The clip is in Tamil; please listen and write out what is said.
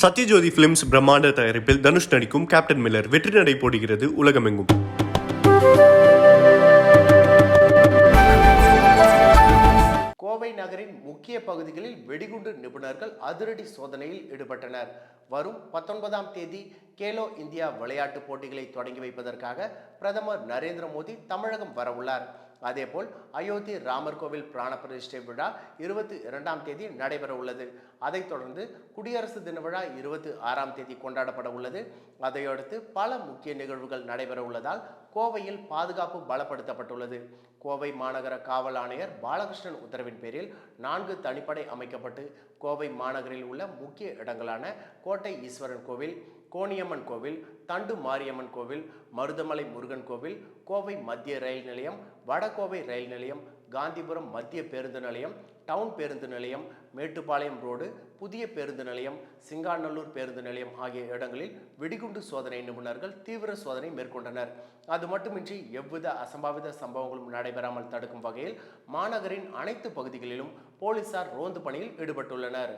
சத்யஜோதி பிலிம்ஸ் பிரம்மாண்ட தயாரிப்பில் தனுஷ் நடிக்கும் கேப்டன் மில்லர் வெற்றி நடை போடுகிறது உலகமெங்கும். கோவை நகரின் முக்கிய பகுதிகளில் வெடிகுண்டு நிபுணர்கள் அதிரடி சோதனையில் ஈடுபட்டனர். வரும் பத்தொன்பதாம் தேதி கேலோ இந்தியா விளையாட்டுப் போட்டிகளை தொடங்கி வைப்பதற்காக பிரதமர் நரேந்திர மோடி தமிழகம் வரவுள்ளார். அதேபோல் அயோத்தி ராமர் கோவில் பிராண பிரதிஷ்டை விழா இருபத்தி இரண்டாம் தேதி நடைபெற உள்ளது. அதைத் தொடர்ந்து குடியரசு தின விழா இருபத்தி ஆறாம் தேதி கொண்டாடப்பட உள்ளது. அதையடுத்து பல முக்கிய நிகழ்வுகள் நடைபெற உள்ளதால் கோவையில் பாதுகாப்பு பலப்படுத்தப்பட்டுள்ளது. கோவை மாநகர காவல் ஆணையர் பாலகிருஷ்ணன் உத்தரவின் பேரில் நான்கு தனிப்படை அமைக்கப்பட்டு கோவை மாநகரில் உள்ள முக்கிய இடங்களான கோட்டை ஈஸ்வரன் கோவில் கோணியம்மன் கோவில் தண்டு மாரியம்மன் கோவில் மருதமலை முருகன் கோவில் கோவை மத்திய ரயில் நிலையம் வட வடகோவை ரயில் நிலையம் காந்திபுரம் மத்திய பேருந்து நிலையம் டவுன் பேருந்து நிலையம் மேட்டுப்பாளையம் ரோடு புதிய பேருந்து நிலையம் சிங்காநல்லூர் பேருந்து நிலையம் ஆகிய இடங்களில் வெடிகுண்டு சோதனை நிபுணர்கள் தீவிர சோதனை மேற்கொண்டனர். அது மட்டுமின்றி எவ்வித அசம்பாவித சம்பவங்களும் நடைபெறாமல் தடுக்கும் வகையில் மாநகரின் அனைத்து பகுதிகளிலும் போலீசார் ரோந்து பணியில் ஈடுபட்டுள்ளனர்.